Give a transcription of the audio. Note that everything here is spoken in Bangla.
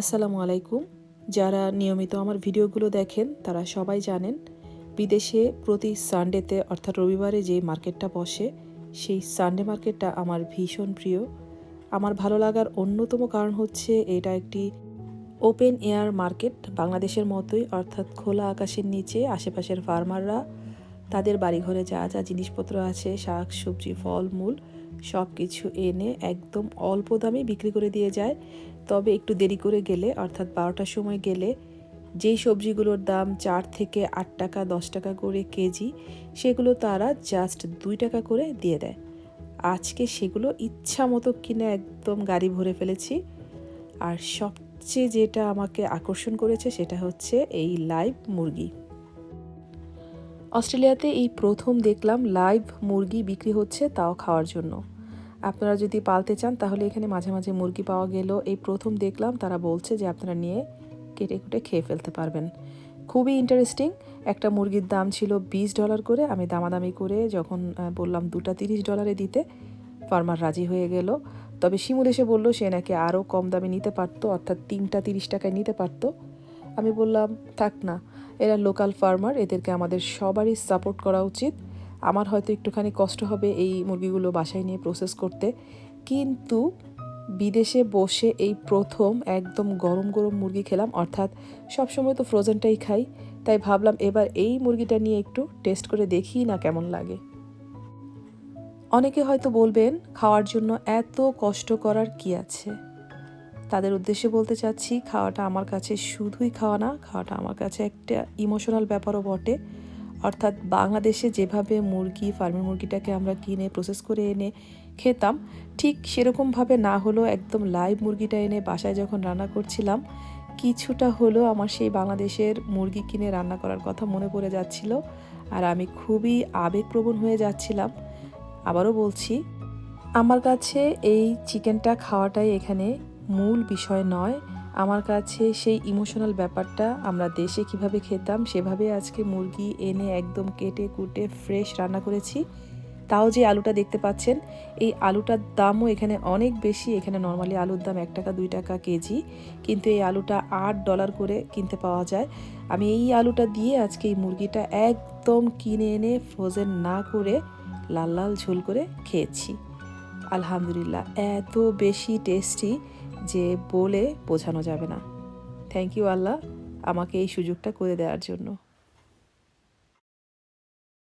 আসসালামু আলাইকুম। যারা নিয়মিত আমার ভিডিওগুলো দেখেন, তারা সবাই জানেন, বিদেশে প্রতি সানডেতে, অর্থাৎ রবিবারে যে মার্কেটটা বসে, সেই সানডে মার্কেটটা আমার ভীষণ প্রিয়। আমার ভালো লাগার অন্যতম কারণ হচ্ছে এটা একটি ওপেন এয়ার মার্কেট বাংলাদেশের মতোই, অর্থাৎ খোলা আকাশের নিচে, আশেপাশের ফার্মাররা, তাদের বাড়িঘরে যা যা জিনিসপত্র আছে, শাক, সবজি ফল মূল সব কিছু এনে একদম অল্প দামে বিক্রি করে দিয়ে যায়। তবে একটু দেরি করে গেলে, অর্থাৎ বারোটার সময় গেলে, যেই সবজিগুলোর দাম চার থেকে আট টাকা, দশ টাকা করে কেজি, সেগুলো তারা জাস্ট দুই টাকা করে দিয়ে দেয়। আজকে সেগুলো ইচ্ছা মতো কিনে একদম গাড়ি ভরে ফেলেছি। আর সবচেয়ে যেটা আমাকে আকর্ষণ করেছে সেটা হচ্ছে এই লাইভ মুরগি। অস্ট্রেলিয়াতে এই প্রথম দেখলাম লাইভ মুরগি বিক্রি হচ্ছে তাও খাওয়ার জন্য। আপনারা যদি পালতে চান, তাহলে এখানে মাঝে মাঝে মুরগি পাওয়া গেল। এই প্রথম দেখলাম, তারা বলছে যে আপনারা নিয়ে কেটে কুটে খেয়ে ফেলতে পারবেন। খুবই ইন্টারেস্টিং একটা মুরগির দাম ছিল বিশ ডলার করে। আমি দামাদামি করে যখন বললাম দুটা তিরিশ ডলারে দিতে ফার্মার রাজি হয়ে গেল। তবে শিমুল এসে বলল, সে নাকি আরও কম দামে নিতে পারতো, অর্থাৎ তিনটা তিরিশ টাকায় নিতে পারতো। আমি বললাম, থাক না। এরা লোকাল ফার্মার এদেরকে আমাদের সবারই সাপোর্ট করা উচিত। আমার হয়তো একটুখানি কষ্ট হবে এই মুরগিগুলো বাসায় নিয়ে প্রসেস করতে। কিন্তু বিদেশে বসে এই প্রথম একদম গরম গরম মুরগি খেলাম, অর্থাৎ সবসময় তো ফ্রোজেনটাই খাই। তাই ভাবলাম এবার এই মুরগিটা নিয়ে একটু টেস্ট করে দেখি না কেমন লাগে। অনেকে হয়তো বলবেন, খাওয়ার জন্য এত কষ্ট করার কি আছে? তাদের উদ্দেশ্যে বলতে চাচ্ছি, খাওয়াটা আমার কাছে শুধুই খাওয়া না, খাওয়াটা আমার কাছে একটা ইমোশনাল ব্যাপারও বটে। অর্থাৎ বাংলাদেশে যেভাবে মুরগি, ফার্মের মুরগিটাকে আমরা কিনে প্রসেস করে এনে খেতাম, ঠিক সেরকমভাবে না হলেও একদম লাইভ মুরগিটা এনে বাসায় যখন রান্না করছিলাম, কিছুটা হলেও আমার সেই বাংলাদেশের মুরগি কিনে রান্না করার কথা মনে পড়ে যাচ্ছিল আর আমি খুবই আবেগপ্রবণ হয়ে যাচ্ছিলাম। আবারও বলছি, আমার কাছে এই চিকেনটা খাওয়াটাই এখানে মূল বিষয় নয়। আমার কাছে সেই ইমোশনাল ব্যাপারটা আমরা দেশে কীভাবে খেতাম, সেভাবে আজকে মুরগি এনে একদম কেটে কুটে ফ্রেশ রান্না করেছি। তাও যে আলুটা দেখতে পাচ্ছেন, এই আলুটার দামও এখানে অনেক বেশি। এখানে নর্মালি আলুর দাম এক টাকা, দুই টাকা কেজি। কিন্তু এই আলুটা আট ডলার করে কিনতে পাওয়া যায়। আমি এই আলুটা দিয়ে আজকে এই মুরগিটা একদম কিনে এনে ফ্রোজেন না করে লাল লাল ঝোল করে খেয়েছি। আলহামদুলিল্লাহ, এত বেশি টেস্টি যে বলে বোঝানো যাবে না। থ্যাংক ইউ আল্লাহ আমাকে এই সুযোগটা করে দেওয়ার জন্য।